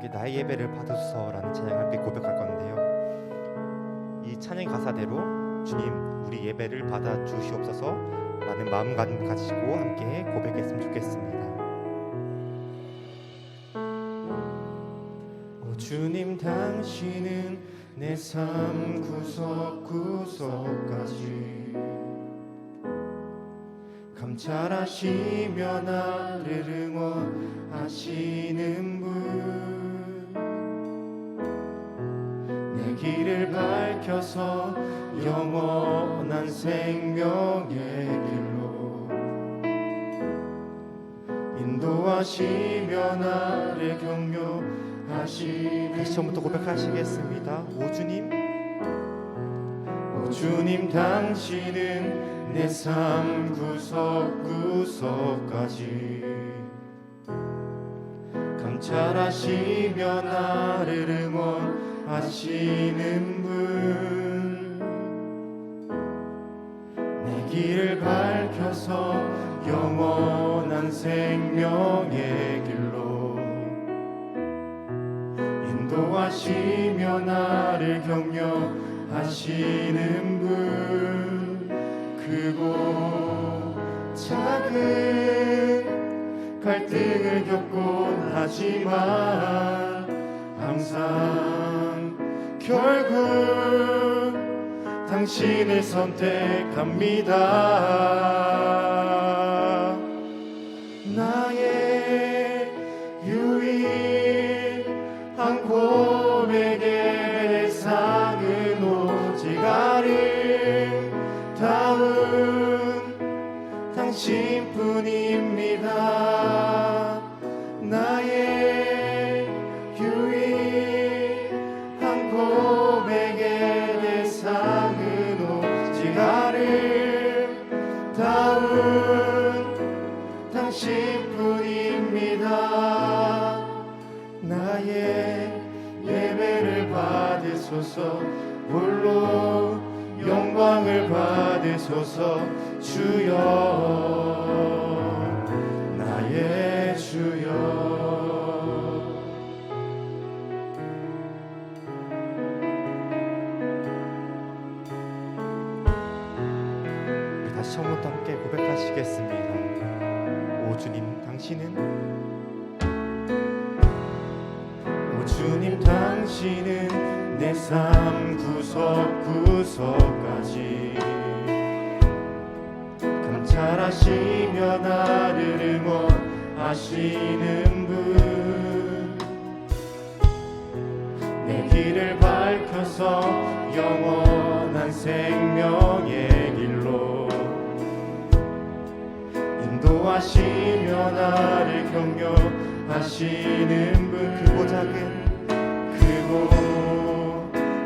함께 나의 예배를 받으소서라는 찬양 함께 고백할 건데요. 이 찬양 가사대로 주님 우리 예배를 받아 주시옵소서라는 마음가짐 가지고 함께 고백했으면 좋겠습니다. 오 주님 당신은 내 삶 구석 구석까지 감찰하시며 나를 응원하시는 영원한 생명의 길로 인도하시며 나를 격려하시는 다시 처음부터 고백하시겠습니다. 오 주님. 오 주님 당신은 내 삶 구석 구석까지 감찰하시며 나를 응원하시는 분 길을 밝혀서 영원한 생명의 길로 인도하시며 나를 격려하시는 분 크고 작은 갈등을 겪곤 하지만 항상 결국 당신을 선택합니다 받으소서 주여 나의 주여. 우리 다시 처음부터 함께 고백하시겠습니다. 오 주님 당신은? 오 주님 당신은 내 삶 구석 구석까지 감찰하시며 나를 응원하시는 분. 내 길을 밝혀서 영원한 생명의 길로 인도하시며 나를 격려하시는 분. 크고 작은 크고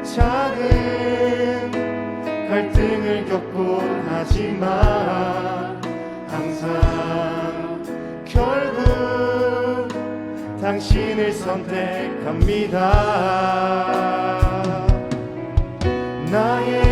작은 갈등을 겪곤 하지만 항상 결국 당신을 선택합니다. 나의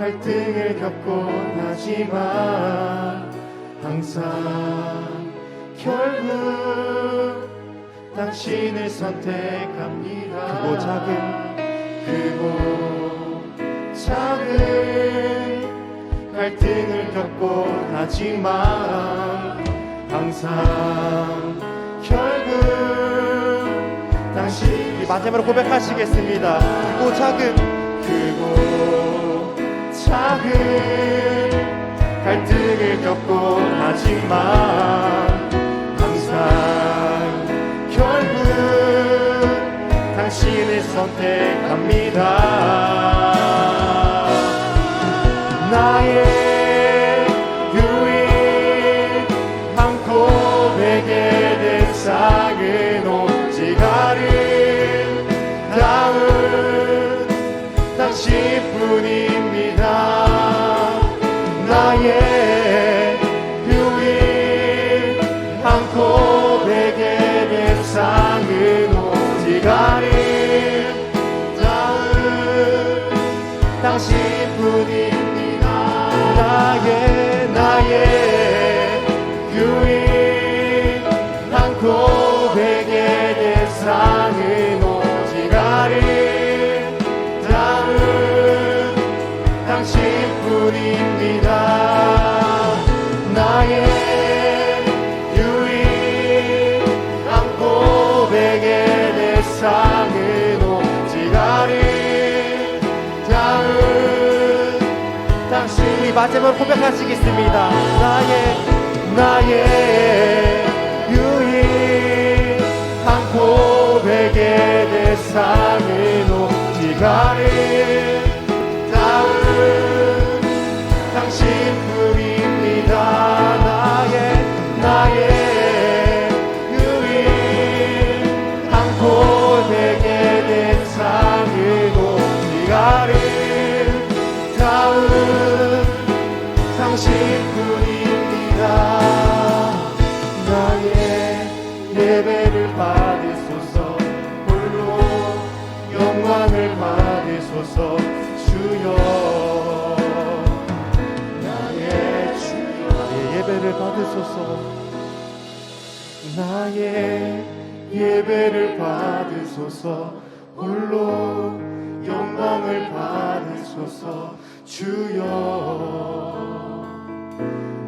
갈등을 겪곤 하지만 항상 결국 당신을 선택합니다. 크고 작은 크고 작은 갈등을 겪곤 하지만 항상 결국 당신 마지막으로 고백하시겠습니다. 크고 작은 크고 작은 갈등을 겪곤 하지만 항상 결국 당신을 선택합니다. 나의 유일한 고백의 대상은 오직 아름다운 당신뿐입니다. 나의 유일한 고백의 마지막으로 고백하시겠습니다. 나의 나의 유일한 고백의 대상은 아름 받으소서. 나의 예배를 받으소서. 홀로 영광을 받으소서. 주여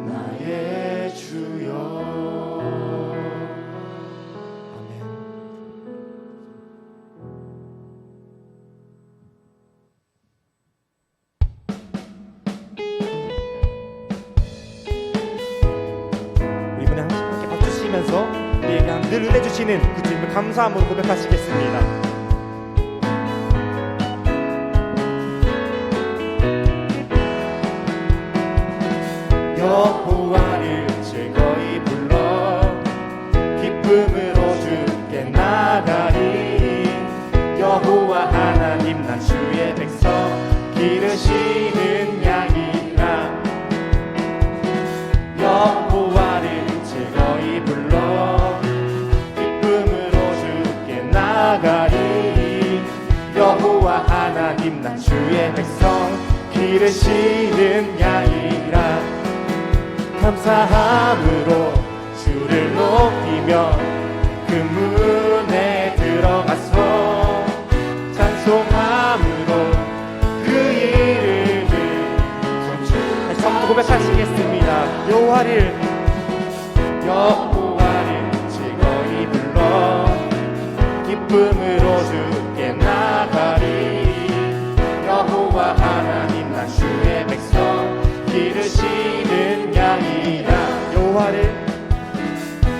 나의 주여 주시는 그 주님을 감사함으로 고백하시겠습니다. 하나님 난 주의 백성 기르시는 양이라. 감사함으로 주를 높이며 그 문에 들어가서 찬송함으로 그 이름을 son주 다시 고백하시겠습니다. 여호와를 여호와를 즐거이 불러 기쁨으로 주께 나 주의 백성 기르시는 양이라. 여호와를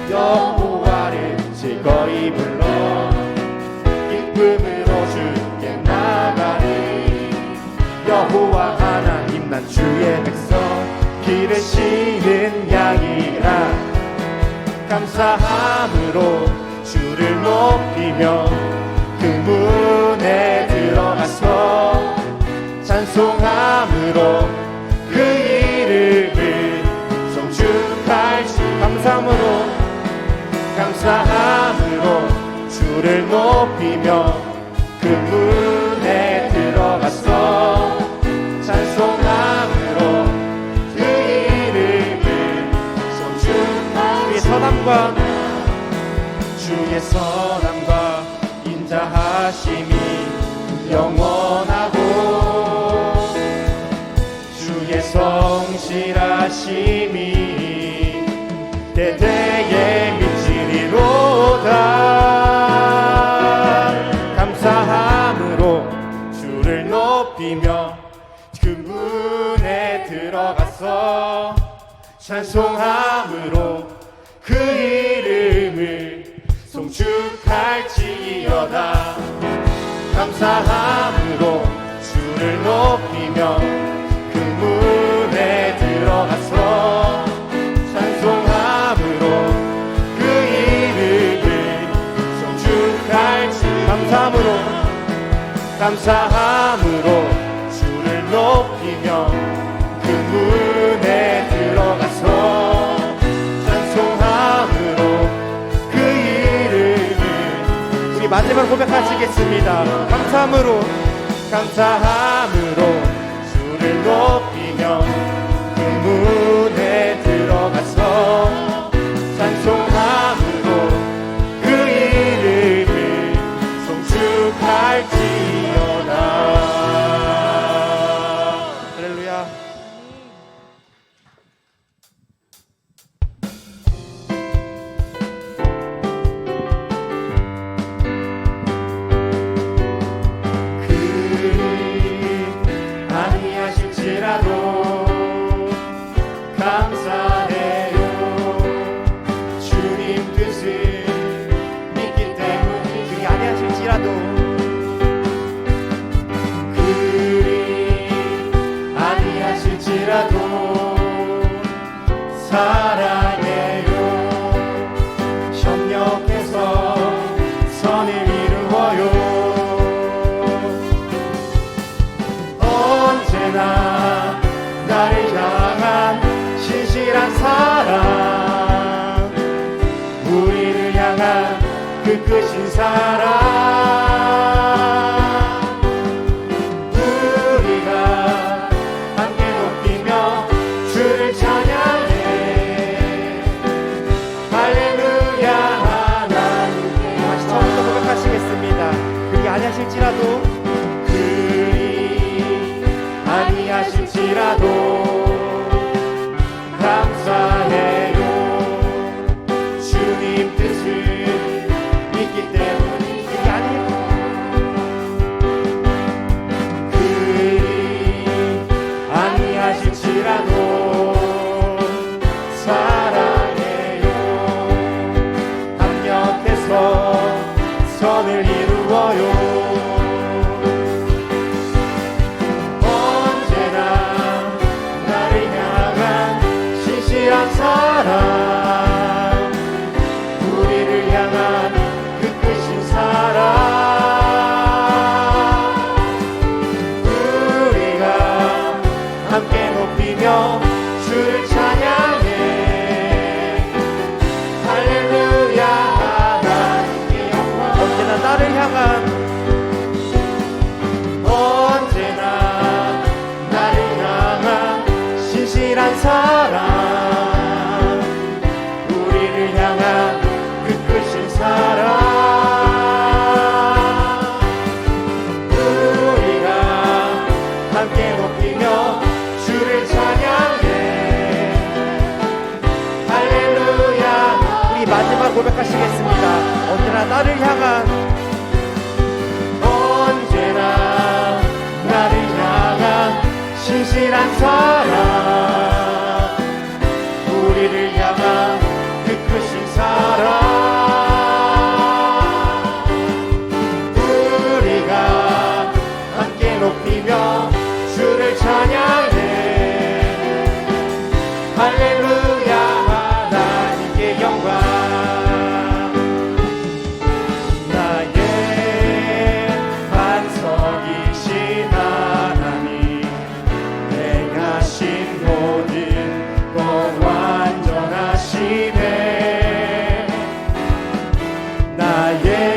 여호와를 즐거이 불러. 기쁨으로 주께 나가리. 여호와 하나님 난 주의 백성 기르시는 양이라. 감사함으로 주를 높이며 그 문에 들어가서 찬송함으로 그 이름을 성축할 수 감사함으로 감사함으로 주를 높이며 그 문에 들어갔어 찬송함으로 그 이름을 성축할 주의 선함과 주의 선함과 인자하심이 성실하심이 대대에 미치리로다. 감사함으로 주를 높이며 그 문에 들어가서 찬송함으로 그 이름을 송축할지어다. 감사함으로 주를 높이며 감사함으로 주를 높이며 그 문에 들어가서 찬송함으로 그 이름을 우리 마지막 고백하시겠습니다. 감사함으로 감사함으로 주를 높 사랑. 우리를 향한 그 끝인 사랑 사랑. 우리를 향한 그 끝인 사랑. 우리가 함께 높이며 주를 찬양해. 할렐루야. 우리 마지막 고백하시겠습니다. 언제나 나를 향한. 언제나 나를 향한 신실한 사랑 yeah.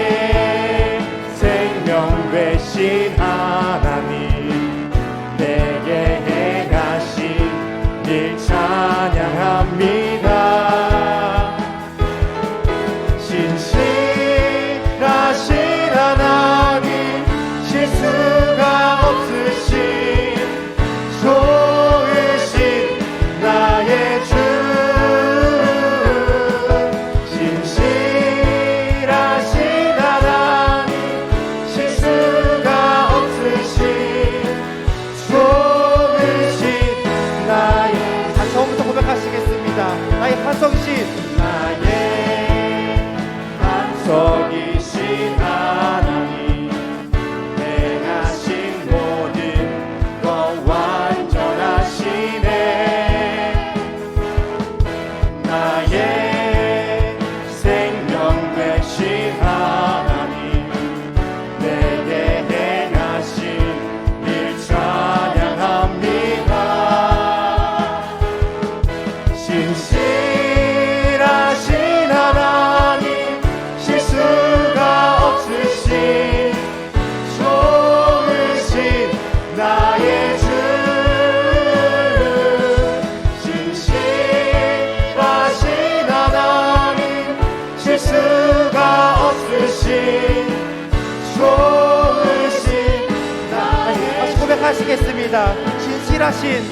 신실하신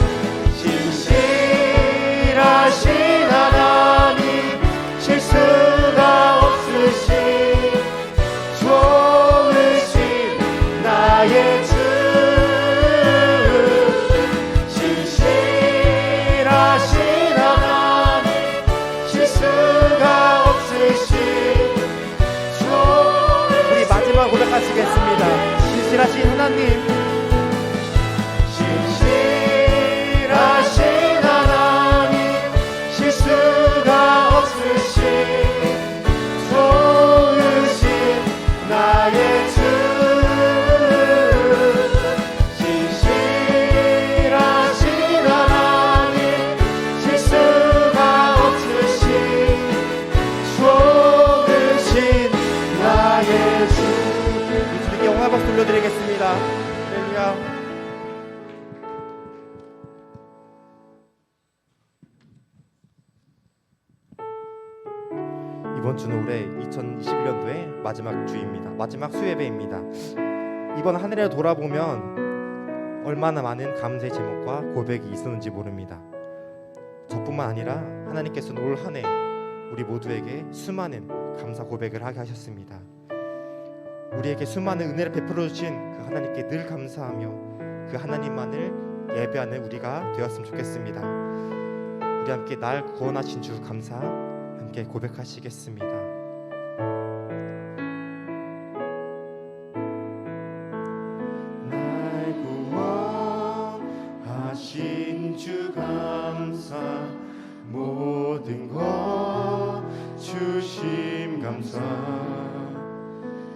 신실하신 하나님 실수가 없으신 좋으신 나의 주 신실하신 하나님 실수가 없으신 우리 마지막 고백하시겠습니다. 신실하신 하나님 이번 주는 올해 2021년도의 마지막 주입니다. 마지막 수예배입니다. 이번 한 해를 돌아보면 얼마나 많은 감사의 제목과 고백이 있었는지 모릅니다. 저뿐만 아니라 하나님께서는 올 한 해 우리 모두에게 수많은 감사 고백을 하게 하셨습니다. 우리에게 수많은 은혜를 베풀어 주신 그 하나님께 늘 감사하며 그 하나님만을 예배하는 우리가 되었으면 좋겠습니다. 우리 함께 날 구원하신 주 감사 함께 고백하시겠습니다. 주 모든 것 주심 감사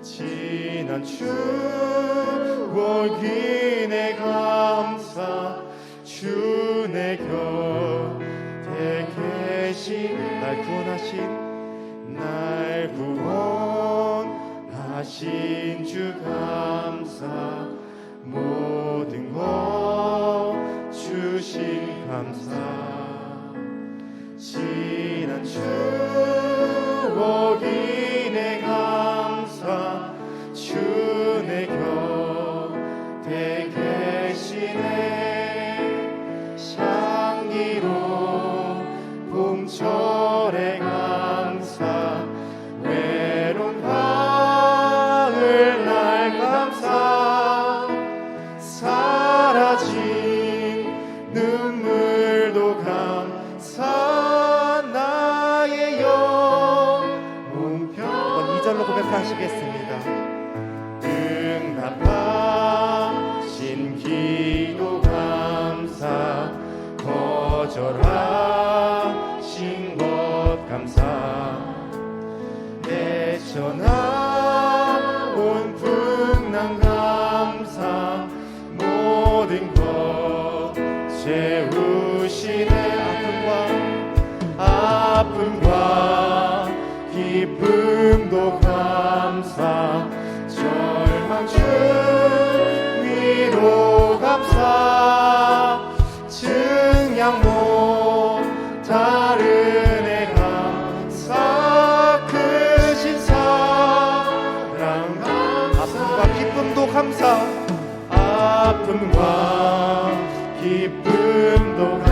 지난 추억 인내 감사 주 내 곁에 계신 날 구원하신 날 구원하신 주 감사 모든 것 주신 감사. 지난 추 고백하시겠습니다. 응답하신 기도 감사 거절하 감사 아픔과 기쁨도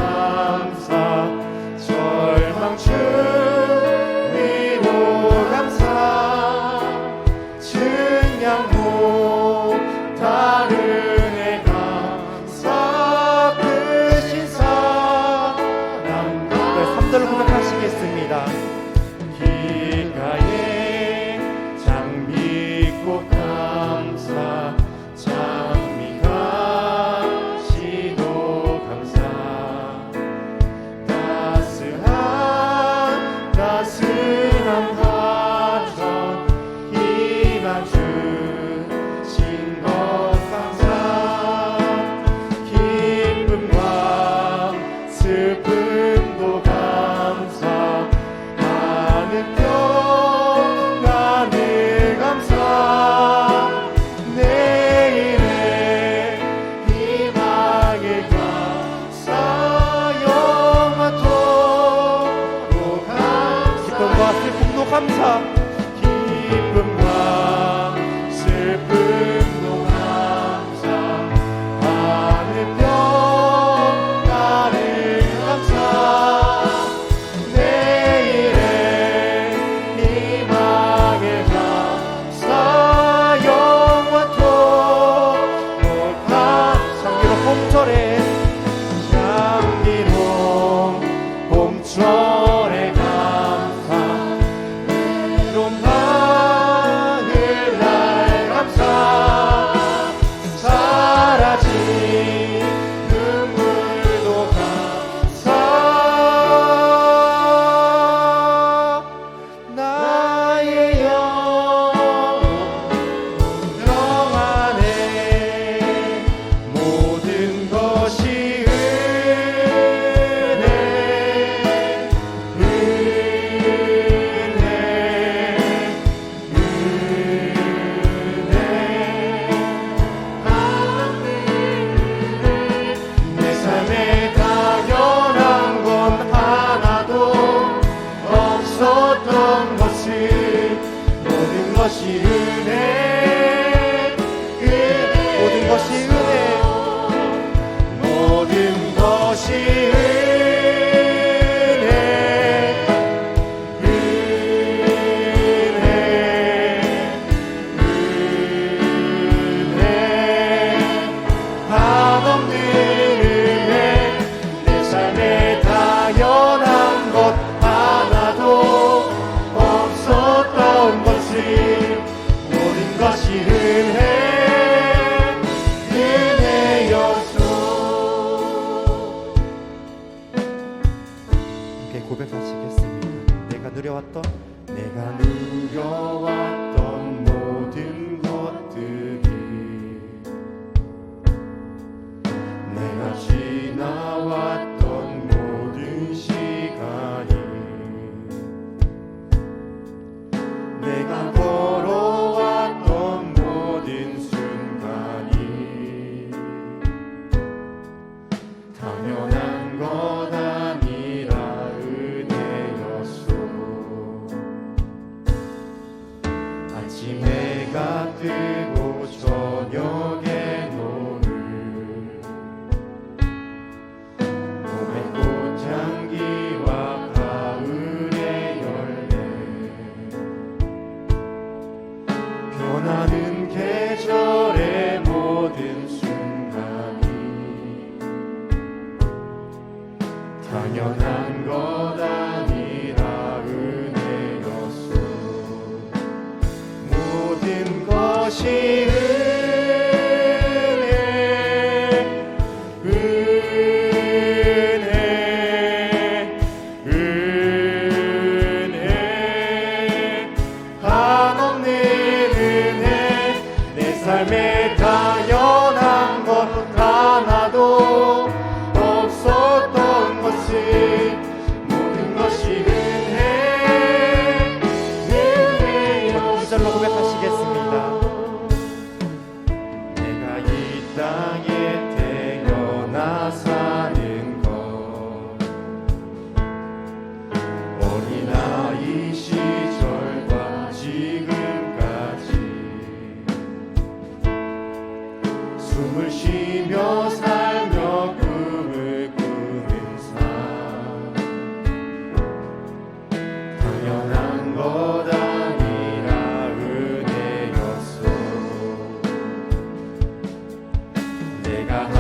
I got.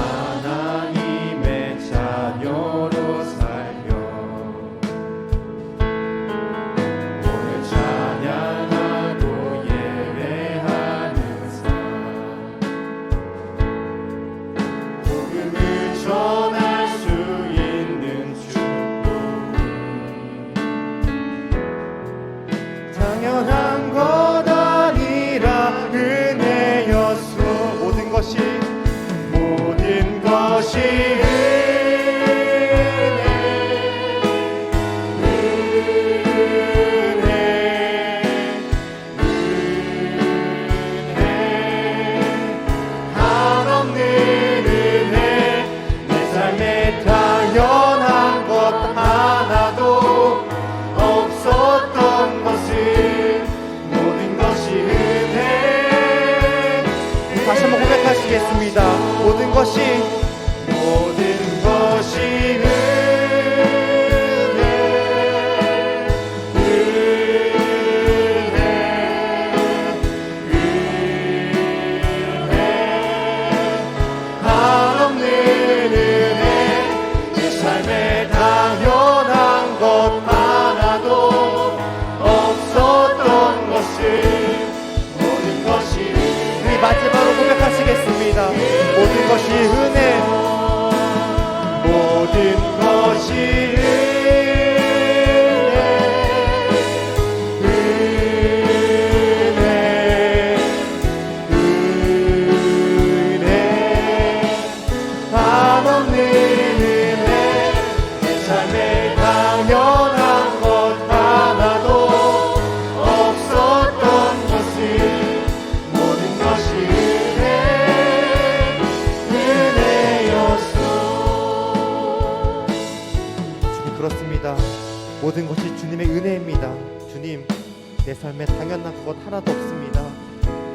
하나도 없습니다.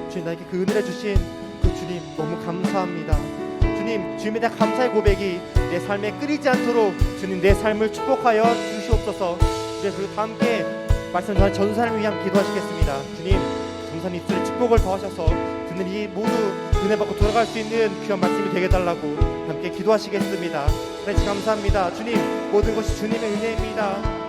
주님 나에게 그 은혜를 주신 그 주님 너무 감사합니다. 주님 주님에 대한 감사의 고백이 내 삶에 끓이지 않도록 주님 내 삶을 축복하여 주시옵소서. 이제 그리고 다 함께 말씀 전 전사를 위한 기도하시겠습니다. 주님 전사님 입술에 축복을 더하셔서 듣는 이 모두 은혜 받고 돌아갈 수 있는 귀한 말씀이 되게 달라고 함께 기도하시겠습니다. 하나님 감사합니다. 주님 모든 것이 주님의 은혜입니다.